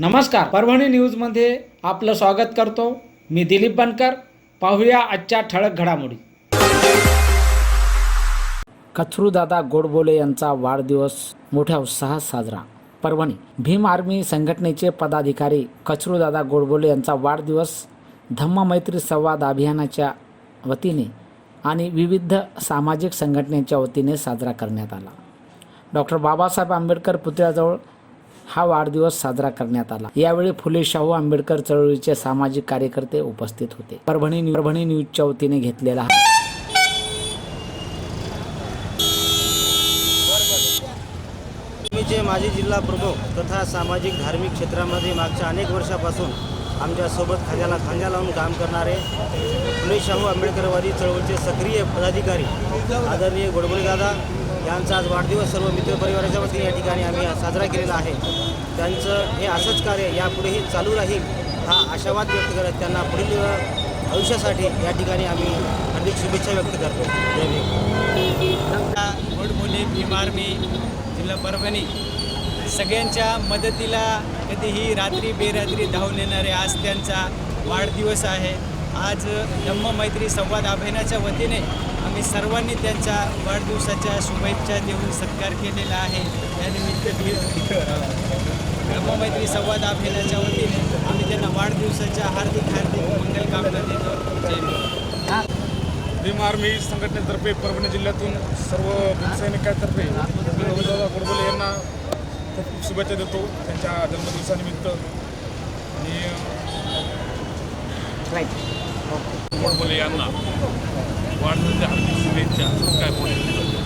नमस्कार. परभणी न्यूजमध्ये आपलं स्वागत करतो. मी दिलीप बनकर. पाहूया आजच्या ठळक घडामोडी. कचरूदादा गोडबोले यांचा वाढदिवस मोठ्या उत्साहात साजरा. परभणी भीम आर्मी संघटनेचे पदाधिकारी कचरूदादा गोडबोले यांचा वाढदिवस धम्म मैत्री संवाद अभियानाच्या वतीने आणि विविध सामाजिक संघटनेच्या वतीने साजरा करण्यात आला. डॉक्टर बाबासाहेब आंबेडकर पुतळ्याजवळ हा वाढदिवस साजरा करण्यात आला. यावेळी फुले शाहू आंबेडकर चळवळीचे सामाजिक कार्यकर्ते उपस्थित होते. परभणी परभणी न्यूजच्या वतीने घेतलेला जे माजी जिल्हा प्रमुख तथा सामाजिक धार्मिक क्षेत्रामध्ये मागच्या अनेक वर्षापासून आमच्यासोबत खांद्याला खांद्या लावून काम करणारे फुले शाहू आंबेडकरवादी चळवळीचे सक्रिय पदाधिकारी आदरणीय गोडबोले दादा यांचा आज वाढदिवस सर्व मित्रपरिवाराच्या वतीने या ठिकाणी आम्ही साजरा केलेला आहे. त्यांचं हे असंच कार्य यापुढेही चालू राहील हा आशावाद व्यक्त करत त्यांना पुढील आयुष्यासाठी या ठिकाणी आम्ही हार्दिक शुभेच्छा व्यक्त करतो. जय भीम. मी जिल्हा परभणी. सगळ्यांच्या मदतीला कधीही रात्री बेरात्री धावून येणारे आज त्यांचा वाढदिवस आहे. आज धम्म मैत्री संवाद अभियानाच्या वतीने आम्ही सर्वांनी त्यांच्या वाढदिवसाच्या शुभेच्छा देऊन सत्कार केलेला आहे. त्यानिमित्त भी मैत्री संवाद अभियानाच्या वतीने आम्ही त्यांना वाढदिवसाच्या हार्दिक हार्दिक मंगलकामना देतो. जय भीम. आर्मी संघटनेतर्फे परभणी जिल्ह्यातून सर्व सैनिकांतर्फे मी गोडबोले यांना खूप शुभेच्छा देतो त्यांच्या जन्मदिवसानिमित्त. राईट ओके e यांना वाढदिवसाच्या हार्दिक शुभेच्छा. काय बोलायचं